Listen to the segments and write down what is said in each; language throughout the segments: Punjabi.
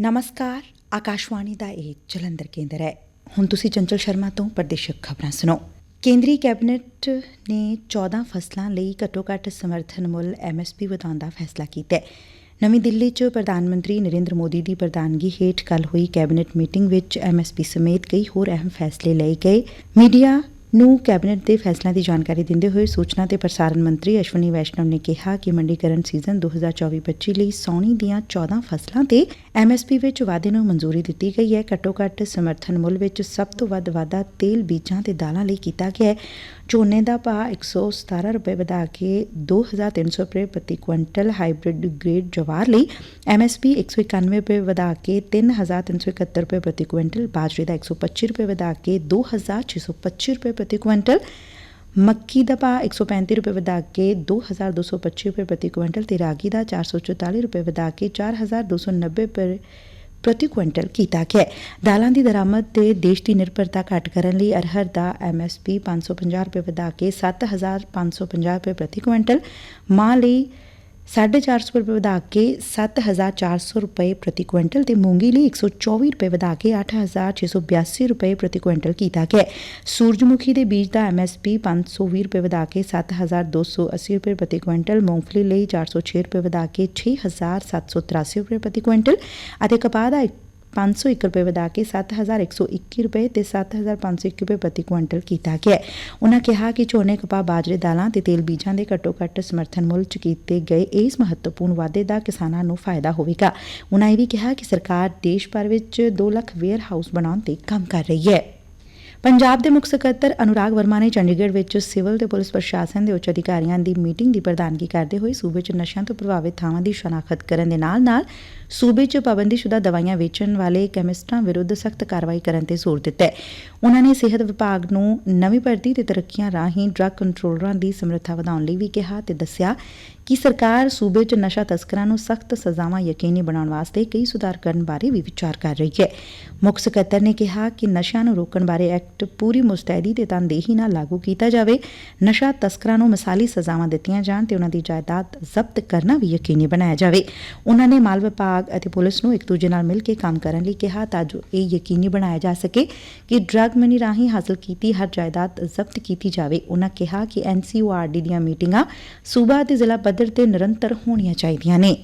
ਨਮਸਕਾਰ ਆਕਾਸ਼ਵਾਣੀ ਦਾ ਇਹ ਜਲੰਧਰ ਕੇਂਦਰ ਹੈ ਹੁਣ ਤੁਸੀਂ ਚੰਚਲ ਸ਼ਰਮਾ ਤੋਂ ਪ੍ਰਦੇਸ਼ਕ ਖਬਰਾਂ ਸੁਣੋ ਕੇਂਦਰੀ ਕੈਬਨਿਟ ਨੇ 14 ਫਸਲਾਂ ਲਈ ਘੱਟੋ-ਘੱਟ ਸਮਰਥਨ ਮੁੱਲ ਐਮਐਸਪੀ ਵਧਾਉਣ ਦਾ ਫੈਸਲਾ ਕੀਤਾ ਹੈ ਨਵੀਂ ਦਿੱਲੀ 'ਚ ਪ੍ਰਧਾਨ ਮੰਤਰੀ ਨਰਿੰਦਰ ਮੋਦੀ ਦੀ ਪ੍ਰਧਾਨਗੀ ਹੇਠ ਕੱਲ ਹੋਈ ਕੈਬਨਿਟ ਮੀਟਿੰਗ ਵਿੱਚ ਐਮਐਸਪੀ ਸਮੇਤ ਕਈ ਹੋਰ ਅਹਿਮ ਫੈਸਲੇ ਲਏ ਗਏ ਮੀਡੀਆ ਨੂੰ ਕੈਬਨਿਟ ਦੇ ਫੈਸਲਿਆਂ ਦੀ ਜਾਣਕਾਰੀ ਦਿੰਦੇ ਹੋਏ ਸੂਚਨਾ ਤੇ ਪ੍ਰਸਾਰਣ ਮੰਤਰੀ ਅਸ਼ਵਨੀ ਵੈਸ਼ਨਵ ਨੇ ਕਿਹਾ ਕਿ ਮੰਡੀਕਰਨ ਸੀਜ਼ਨ 2024-25 ਲਈ ਸੌਣੀ ਦੀਆਂ 14 ਫਸਲਾਂ ਤੇ ਐਮਐਸਪੀ ਵਿੱਚ ਵਾਧੇ ਨੂੰ ਮਨਜ਼ੂਰੀ ਦਿੱਤੀ ਗਈ ਹੈ। ਘੱਟੋ-ਘੱਟ ਸਮਰਥਨ ਮੁੱਲ ਵਿੱਚ ਸਭ ਤੋਂ ਵੱਧ ਵਾਧਾ ਤੇਲ ਬੀਜਾਂ ਤੇ ਦਾਲਾਂ ਲਈ ਕੀਤਾ ਗਿਆ ਹੈ। ਝੋਨੇ ਦਾ ਭਾਅ 117 ਰੁਪਏ ਵਧਾ ਕੇ 2300 ਰੁਪਏ ਪ੍ਰਤੀ ਕੁਇੰਟਲ ਹਾਈਬ੍ਰਿਡ ਗ੍ਰੇਡ ਜਵਾਰ ਲਈ ਐਮਐਸਪੀ 191 ਰੁਪਏ ਵਧਾ ਕੇ 3371 ਰੁਪਏ ਪ੍ਰਤੀ ਕੁਇੰਟਲ, ਬਾਜਰੇ ਦਾ 125 ਰੁਪਏ ਵਧਾ ਕੇ 2625 ਰੁਪਏ ਪ੍ਰਤੀ ਕੁਇੰਟਲ ਮੱਕੀ ਦਾ ਭਾਅ 135 ਰੁਪਏ ਵਧਾ ਕੇ 2225 ਰੁਪਏ ਪ੍ਰਤੀ ਕੁਇੰਟਲ ਤੇ ਰਾਗੀ ਦਾ 444 ਰੁਪਏ ਵਧਾ ਕੇ 4290 ਰੁਪਏ ਪ੍ਰਤੀ ਕੁਇੰਟਲ ਕੀਤਾ ਗਿਆ ਦਾਲਾਂ ਦੀ ਦਰਾਮਦ ਤੇ ਦੇਸ਼ ਦੀ ਨਿਰਭਰਤਾ ਘੱਟ ਕਰਨ ਲਈ ਅਰਹਰ ਦਾ ਐਮਐਸਪੀ 550 ਰੁਪਏ ਵਧਾ ਕੇ 7550 ਰੁਪਏ ਪ੍ਰਤੀ ਕੁਇੰਟਲ ਮਾਂ ਲਈ 450 ਰੁਪਏ ਵਧਾ ਕੇ 7400 ਰੁਪਏ ਪ੍ਰਤੀ ਕੁਇੰਟਲ ਤੇ ਮੂੰਗੀ ਲਈ 124 ਰੁਪਏ ਵਧਾ ਕੇ 8682 ਰੁਪਏ ਪ੍ਰਤੀ ਕੁਇੰਟਲ ਕੀਤਾ ਗਿਆ ਸੂਰਜਮੁਖੀ ਦੇ ਬੀਜ ਦਾ ਐਮਐਸਪੀ 520 ਰੁਪਏ ਵਧਾ ਕੇ 7280 ਰੁਪਏ ਪ੍ਰਤੀ ਕੁਇੰਟਲ, ਮੂੰਗਫਲੀ ਲਈ 406 ਰੁਪਏ ਵਧਾ ਕੇ 6783 ਰੁਪਏ ਪ੍ਰਤੀ ਕੁਇੰਟਲ ਅਤੇ ਕਪਾਹ ਦਾ 501 ਰੁਪਏ ਵਧਾ ਕੇ 7121 ਰੁਪਏ ਤੇ 7501 ਰੁਪਏ ਪ੍ਰਤੀ ਕੁਇੰਟਲ ਕੀਤਾ ਗਿਆ ਹੈ। ਉਨ੍ਹਾਂ ਕਿਹਾ ਕਿ ਝੋਨੇ ਕਪਾਹ ਬਾਜਰੇ ਦਾਲਾਂ ਤੇ ਤੇਲ ਬੀਜਾਂ ਦੇ ਘੱਟੋ ਘੱਟ ਸਮਰਥਨ ਮੁੱਲ ਚ ਕੀਤੇ ਗਏ ਇਸ ਮਹੱਤਵਪੂਰਨ ਵਾਧੇ ਦਾ ਕਿਸਾਨਾਂ ਨੂੰ ਫਾਇਦਾ ਹੋਵੇਗਾ। ਉਨ੍ਹਾਂ ਇਹ ਵੀ ਕਿਹਾ ਕਿ ਸਰਕਾਰ ਦੇਸ਼ ਭਰ ਵਿੱਚ 2 ਲੱਖ ਵੇਅਰ ਹਾਊਸ ਬਣਾਉਣ ਤੇ ਕੰਮ ਕਰ ਰਹੀ ਹੈ। ਪੰਜਾਬ ਦੇ ਮੁੱਖ ਸਕੱਤਰ ਅਨੁਰਾਗ ਵਰਮਾ ਨੇ ਚੰਡੀਗੜ੍ਹ ਵਿੱਚ ਸਿਵਲ ਤੇ ਪੁਲਿਸ ਪ੍ਰਸ਼ਾਸਨ ਦੇ ਉੱਚ ਅਧਿਕਾਰੀਆਂ ਦੀ ਮੀਟਿੰਗ ਦੀ ਪ੍ਰਧਾਨਗੀ ਕਰਦੇ ਹੋਏ ਸੂਬੇ 'ਚ ਨਸ਼ਿਆਂ ਤੋਂ ਪ੍ਰਭਾਵਿਤ ਥਾਵਾਂ ਦੀ ਸ਼ਨਾਖਤ ਕਰਨ ਦੇ ਨਾਲ-ਨਾਲ ਸੂਬੇ 'ਚ ਪਾਬੰਦੀਸ਼ੁਦਾ ਦਵਾਈਆਂ ਵੇਚਣ ਵਾਲੇ ਕੈਮਿਸਟਾਂ ਵਿਰੁੱਧ ਸਖਤ ਕਾਰਵਾਈ ਕਰਨ ਤੇ ਜ਼ੋਰ ਦਿੱਤਾ ਹੈ। ਉਨ੍ਹਾਂ ਨੇ ਸਿਹਤ ਵਿਭਾਗ ਨੂੰ ਨਵੀਂ ਭਰਤੀ ਤੇ ਤਰੱਕੀਆਂ ਰਾਹੀਂ ਡਰੱਗ ਕੰਟਰੋਲਰਾਂ ਦੀ ਸਮਰੱਥਾ ਵਧਾਉਣ ਲਈ ਵੀ ਕਿਹਾ ਤੇ ਦੱਸਿਆ ਕਿ ਸਰਕਾਰ ਸੂਬੇ 'ਚ ਨਸ਼ਾ ਤਸਕਰਾਂ ਨੂੰ ਸਖਤ ਸਜ਼ਾਵਾਂ ਯਕੀਨੀ ਬਣਾਉਣ ਵਾਸਤੇ ਕਈ ਸੁਧਾਰ ਕਰਨ ਬਾਰੇ ਵੀ ਵਿਚਾਰ ਕਰ ਰਹੀ ਹੈ। ਮੁੱਖ ਸਕੱਤਰ ਨੇ ਕਿਹਾ ਕਿ ਨਸ਼ਿਆਂ ਨੂੰ ਰੋਕਣ ਬਾਰੇ ਐਕਟ ਪੂਰੀ ਮੁਸਤੈਦੀ ਤੇ ਤਨਦੇਹੀ ਨਾਲ ਲਾਗੂ ਕੀਤਾ ਜਾਵੇ। ਨਸ਼ਾ ਤਸਕਰਾਂ ਨੂੰ ਮਿਸਾਲੀ ਸਜ਼ਾਵਾਂ ਦਿੱਤੀਆਂ ਜਾਣ ਤੇ ਉਹਨਾਂ ਦੀ ਜਾਇਦਾਦ ਜ਼ਬਤ ਕਰਨਾ ਵੀ ਯਕੀਨੀ ਬਣਾਇਆ ਜਾਵੇ। ਉਹਨਾਂ ਨੇ ਮਾਲ ਵਿਭਾਗ ਅਤੇ ਪੁਲਿਸ ਨੂੰ ਇੱਕ ਦੂਜੇ ਨਾਲ ਮਿਲ ਕੇ ਕੰਮ ਕਰਨ ਲਈ ਕਿਹਾ ਤਾਂ ਜੋ ਇਹ ਯਕੀਨੀ ਬਣਾਇਆ ਜਾ ਸਕੇ ਕਿ ਡਰੱਗ ਮਨੀ ਰਾਹੀਂ ਹਾਸਲ ਕੀਤੀ ਹਰ ਜਾਇਦਾਦ ਜ਼ਬਤ ਕੀਤੀ ਜਾਵੇ। ਉਹਨਾਂ ਕਿਹਾ ਕਿ ਐਨਸੀਓਆਰਡੀ ਦੀਆਂ ਮੀਟਿੰਗਾਂ ਸੂਬਾ ਅਤੇ ਜ਼ਿਲ੍ਹਾ ਪੱਧਰ ਤੇ ਨਿਰੰਤਰ ਹੋਣੀਆਂ ਚਾਹੀਦੀਆਂ ਨੇ।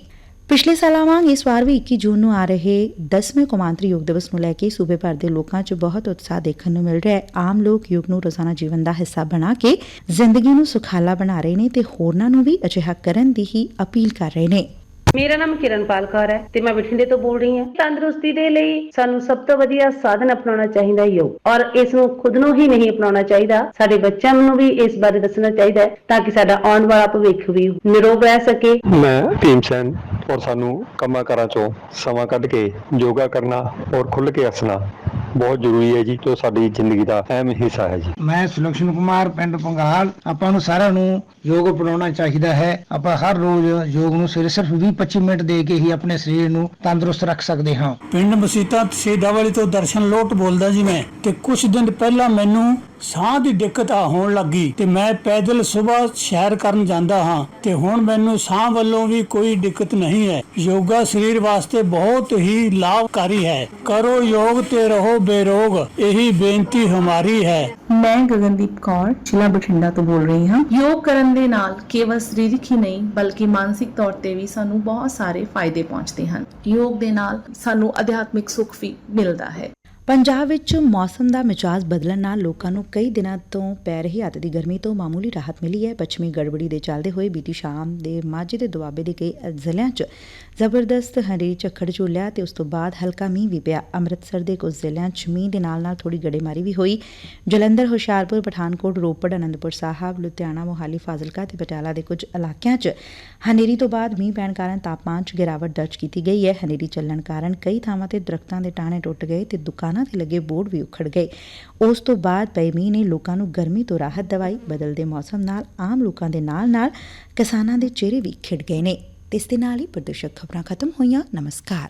ਪਿਛਲੇ ਸਾਲਾਂ ਵਾਂਗ ਇਸ ਵਾਰ ਵੀ 21 ਜੂਨ ਨੂੰ ਆ ਰਹੇ 10ਵੇਂ ਕੌਮਾਂਤਰੀ ਯੋਗ ਦਿਵਸ ਨੂੰ ਲੈ ਕੇ ਸੂਬੇ ਭਰ ਦੇ ਲੋਕਾਂ 'ਚ ਬਹੁਤ ਉਤਸ਼ਾਹ ਦੇਖਣ ਨੂੰ ਮਿਲ ਰਿਹਾ ਹੈ। ਆਮ ਲੋਕ ਯੋਗ ਨੂੰ ਰੋਜ਼ਾਨਾ ਜੀਵਨ ਦਾ ਹਿੱਸਾ ਬਣਾ ਕੇ ਜ਼ਿੰਦਗੀ ਨੂੰ ਸੁਖਾਲਾ ਬਣਾ ਰਹੇ ਨੇ ਤੇ ਹੋਰਨਾਂ ਨੂੰ ਵੀ ਅਜਿਹਾ ਕਰਨ ਦੀ ਹੀ ਅਪੀਲ ਕਰ ਰਹੇ ਨੇ। ਮੇਰਾ ਨਾਮ ਕਿਰਨਪਾਲ ਕੌਰ ਹੈ ਤੇ ਮੈਂ ਬਠਿੰਡੇ ਤੋਂ ਬੋਲ ਰਹੀ ਹਾਂ। ਤੰਦਰੁਸਤੀ ਦੇ ਲਈ ਸਾਨੂੰ ਸਭ ਤੋਂ ਵਧੀਆ ਸਾਧਨ ਅਪਣਾਉਣਾ ਚਾਹੀਦਾ ਯੋਗ। ਔਰ ਇਸ ਨੂੰ ਖੁਦ ਨੂੰ ਹੀ ਨਹੀਂ ਅਪਣਾਉਣਾ ਚਾਹੀਦਾ, ਸਾਡੇ ਬੱਚਿਆਂ ਨੂੰ ਵੀ ਇਸ ਬਾਰੇ ਦੱਸਣਾ ਚਾਹੀਦਾ ਹੈ ਤਾਂ ਕਿ ਸਾਡਾ ਆਉਣ ਵਾਲਾ ਭਵਿੱਖ ਵੀ ਨਿਰੋਗ ਰਹਿ ਸਕੇ। ਮੈਂ ਭੀਮ ਔਰ ਸਾਨੂੰ ਕੰਮਾਂ ਕਾਰਾਂ ਚੋਂ ਸਮਾਂ ਕੱਢ ਕੇ ਯੋਗਾ ਕਰਨਾ ਔਰ ਖੁੱਲ੍ਹ ਕੇ ਹੱਸਣਾ। ਬਹੁਤ ਜ਼ਰੂਰੀ ਹੈ ਜੀ ਜੋ ਸਾਡੀ ਜ਼ਿੰਦਗੀ ਦਾ ਅਹਿਮ ਹਿੱਸਾ ਹੈ ਜੀ। ਮੈਂ ਸੁਲਕਸ਼ਨ ਕੁਮਾਰ ਪਿੰਡ ਪੰਗਾਲ। ਆਪਾਂ ਨੂੰ ਸਾਰਿਆਂ ਨੂੰ ਯੋਗ ਅਪਣਾਉਣਾ ਚਾਹੀਦਾ ਹੈ। ਆਪਾਂ ਹਰ ਰੋਜ਼ ਯੋਗ ਨੂੰ ਸਿਰਫ ਸਿਰਫ 20-25 ਮਿੰਟ ਦੇ ਕੇ ਹੀ ਆਪਣੇ ਸਰੀਰ ਨੂੰ ਤੰਦਰੁਸਤ ਰੱਖ ਸਕਦੇ ਹਾਂ। ਪਿੰਡ ਮਸੀਤਾ ਤਸੀਦਾ ਵਾਲੀ ਤੋਂ ਦਰਸ਼ਨ ਲੋਟ ਬੋਲਦਾ ਜੀ ਮੈਂ ਤੇ ਕੁਝ ਦਿਨ ਪਹਿਲਾਂ ਮੈਨੂੰ ਸਾਹ ਦੀ ਦਿੱਕਤ ਆ ਹੋਣ ਲੱਗੀ ਤੇ ਮੈਂ ਪੈਦਲ ਸਵੇਰ ਸੈਰ ਕਰਨ ਜਾਂਦਾ ਹਾਂ ਤੇ ਹੁਣ ਮੈਨੂੰ ਸਾਹ ਵੱਲੋਂ ਵੀ ਕੋਈ ਦਿੱਕਤ ਨਹੀਂ ਹੈ। ਯੋਗਾ ਸਰੀਰ ਵਾਸਤੇ ਬਹੁਤ ਹੀ ਲਾਭਕਾਰੀ ਹੈ। ਕਰੋ ਯੋਗ ਤੇ ਰਹੋ ਬੇਰੋਗ, ਇਹੀ ਬੇਨਤੀ ਹਮਾਰੀ ਹੈ। ਮੈਂ ਗਗਨਦੀਪ ਕੌਰ, ਜ਼ਿਲ੍ਹਾ ਬਠਿੰਡਾ ਤੋਂ ਬੋਲ ਰਹੀ ਹਾਂ। ਯੋਗ ਕਰਨ ਦੇ ਨਾਲ ਕੇਵਲ ਸਰੀਰਕ ਹੀ ਨਹੀਂ, ਬਲਕਿ ਮਾਨਸਿਕ ਤੌਰ ਤੇ ਵੀ ਸਾਨੂੰ ਬਹੁਤ ਸਾਰੇ ਫਾਇਦੇ ਪਹੁੰਚਦੇ ਹਨ। ਯੋਗ ਦੇ ਨਾਲ ਸਾਨੂੰ ਅਧਿਆਤਮਿਕ ਸੁੱਖ ਵੀ ਮਿਲਦਾ ਹੈ। ਪੰਜਾਬ ਵਿੱਚ ਮੌਸਮ ਦਾ ਮਿਜਾਜ਼ ਬਦਲਣ ਨਾਲ ਲੋਕਾਂ ਨੂੰ ਕਈ ਦਿਨਾਂ ਤੋਂ ਪੈ ਰਹੀ ਅੱਤ ਦੀ ਗਰਮੀ ਤੋਂ ਮਾਮੂਲੀ ਰਾਹਤ ਮਿਲੀ ਹੈ। ਪੱਛਮੀ ਗੜਬੜੀ ਦੇ ਚੱਲਦੇ ਹੋਏ ਬੀਤੀ ਸ਼ਾਮ ਦੇ ਮਾਝੇ ਦੇ ਦੁਆਬੇ ਦੇ ਕਈ ਜ਼ਿਲ੍ਹਿਆਂ 'ਚ ਜ਼ਬਰਦਸਤ ਹਨੇਰੀ, ਝੱਖੜ, ਝੁੱਲਿਆ ਤੇ ਉਸ ਤੋਂ ਬਾਅਦ ਹਲਕਾ ਮੀਂਹ ਵੀ ਪਿਆ। ਅੰਮ੍ਰਿਤਸਰ ਦੇ ਕੁਝ ਜ਼ਿਲ੍ਹਿਆਂ 'ਚ ਮੀਂਹ ਦੇ ਨਾਲ ਨਾਲ ਥੋੜੀ ਗੜੇਮਾਰੀ ਵੀ ਹੋਈ। ਜਲੰਧਰ, ਹੁਸ਼ਿਆਰਪੁਰ, ਪਠਾਨਕੋਟ, ਰੋਪੜ, ਅਨੰਦਪੁਰ ਸਾਹਿਬ, ਲੁਧਿਆਣਾ, ਮੋਹਾਲੀ, ਫਾਜ਼ਿਲਕਾ ਤੇ ਪਟਿਆਲਾ ਦੇ ਕੁਝ ਇਲਾਕਿਆਂ 'ਚ ਹਨੇਰੀ ਤੋਂ ਬਾਅਦ ਮੀਂਹ ਪੈਣ ਕਾਰਨ ਤਾਪਮਾਨ 'ਚ ਗਿਰਾਵਟ ਦਰਜ ਕੀਤੀ ਗਈ ਹੈ। ਹਨੇਰੀ ਚੱਲਣ ਕਾਰਨ ਕਈ ਥਾਵਾਂ ਤੇ ਦਰਖਤਾਂ ਦੇ ਟਾਹਣੇ ਟੁੱਟ ਗਏ ਤੇ ਦੁਕਾਨਾਂ ਤੇ ਲੱਗੇ ਬੋਰਡ ਵੀ ਉਖੜ ਗਏ। ਉਸ ਤੋਂ ਬਾਅਦ ਪਏ ਮੀਂਹ ਨੇ ਲੋਕਾਂ ਨੂੰ ਗਰਮੀ ਤੋਂ ਰਾਹਤ ਦਵਾਈ, ਬਦਲਦੇ ਮੌਸਮ ਨਾਲ, ਆਮ ਲੋਕਾਂ ਦੇ ਨਾਲ-ਨਾਲ ਕਿਸਾਨਾਂ ਦੇ ਚਿਹਰੇ ਵੀ ਖਿੜ ਗਏ ਨੇ। ਇਸ ਦੇ ਨਾਲ ਹੀ ਪ੍ਰਦਰਸ਼ਕ ਖਬਰਾਂ ਖਤਮ ਹੋਈਆਂ। ਨਮਸਕਾਰ।